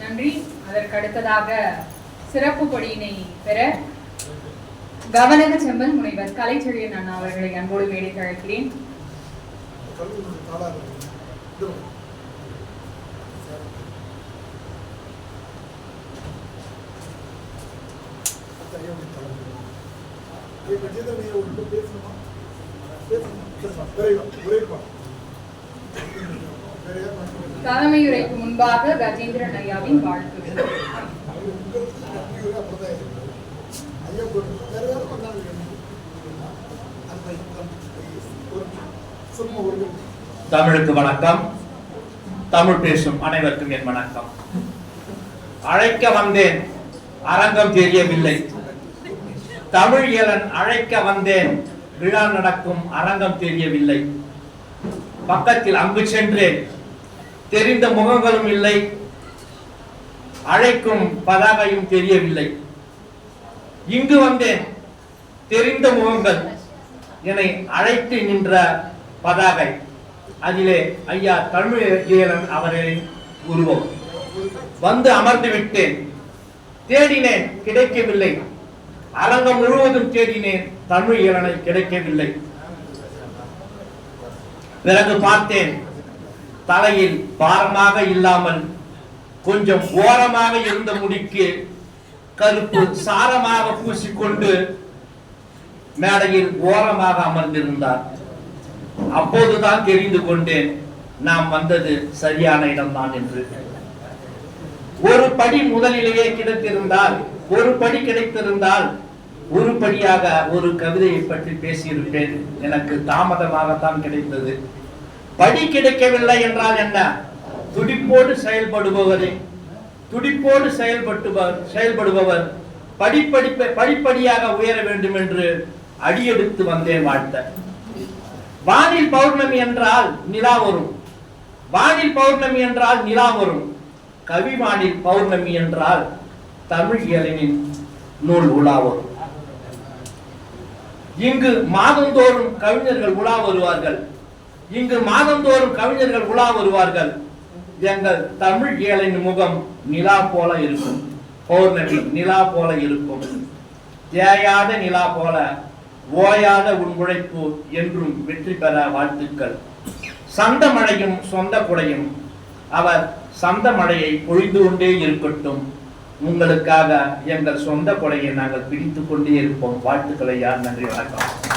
நன்றி. அதற்கு அடுத்ததாக சிறப்பு கொடியினை பெற கவனக செம்பல் முனைவர் கலைச்செழியன் அண்ணா அவர்களை அன்போடு மேடை அழைக்கிறேன். பேசணுமா பேசணுமா சரிம்மா விரைவா விரைவா வேற தலைமையுரைக்கு முன்பாக கஜேந்திரன் ஐயாவின் வாழ்த்து. தமிழுக்கு வணக்கம். தமிழ் பேசும் அனைவருக்கும் என் வணக்கம். அழைக்க வந்தேன். அரங்கம் தெரியவில்லை. தமிழ் இயலன் அழைக்க வந்தேன். விழா நடக்கும் அரங்கம் தெரியவில்லை. பக்கத்தில் அங்கு சென்றேன். தெரிந்த முகங்களும் இல்லை. அழைக்கும் பதாகையும் தெரியவில்லை. இங்கு வந்தேன். தெரிந்த முகங்கள் என்னை அழைத்து நின்ற பதாகை. அதிலே ஐயா தமிழன் அவர்களின் உருவம். வந்து அமர்ந்து விட்டேன். தேடினேன் கிடைக்கவில்லை. அரங்கம் முழுவதும் தேடினேன். தமிழ் இளனை கிடைக்கவில்லை. பிறகு பார்த்தேன். தலையில் பாரமாக இல்லாமல் கொஞ்சம் ஓரமாக இருந்த முடிக்கு கருப்பு சாரமாக பூசிக்கொண்டு மேடையில் ஓரமாக அமர்ந்திருந்தார். அப்போதுதான் தெரிந்து கொண்டேன் நாம் வந்தது சரியான இடம்தான் என்று. ஒரு படி முதலிலேயே கிடைத்திருந்தால் ஒரு படி கிடைத்திருந்தால் ஒரு படியாக ஒரு கவிதையை பற்றி பேசியிருப்பேன். எனக்கு தாமதமாகத்தான் கிடைத்தது. படி கிடைக்கவில்லை என்றால் என்ன? துடிப்போடு செயல்படுபவரே. துடிப்போடு செயல்பட்டு செயல்படுபவர். படிப்படிப்பை படிப்படியாக உயர வேண்டும் என்று அடியெடுத்து வந்தேன் வாழ்த்த. வானில் பௌர்ணமி என்றால் நிலா வரும். வானில் பௌர்ணமி என்றால் நிலா வரும். கவிவானில் பௌர்ணமி என்றால் தமிழ் இயலினின் நூல் உலா வரும். இங்கு மாதந்தோறும் கவிஞர்கள் உலா வருவார்கள். இங்கு மாதந்தோறும் கவிஞர்கள் உலா வருவார்கள். எங்கள் தமிழ் ஏழின் முகம் நிலா போல இருக்கும். பௌர்ணமி நிலா போல இருக்கும். தேயாத நிலா போல ஓயாத உன் உழைப்பு என்றும் வெற்றி பெற வாழ்த்துக்கள். சந்த மழையும் சொந்த குடையும். அவர் சந்த மழையை பொழிந்து கொண்டே இருக்கட்டும். உங்களுக்காக எங்கள் சொந்த கொடையை நாங்கள் பிடித்துக் கொண்டே இருப்போம். வாழ்த்துக்களை யார்? நன்றி வணக்கம்.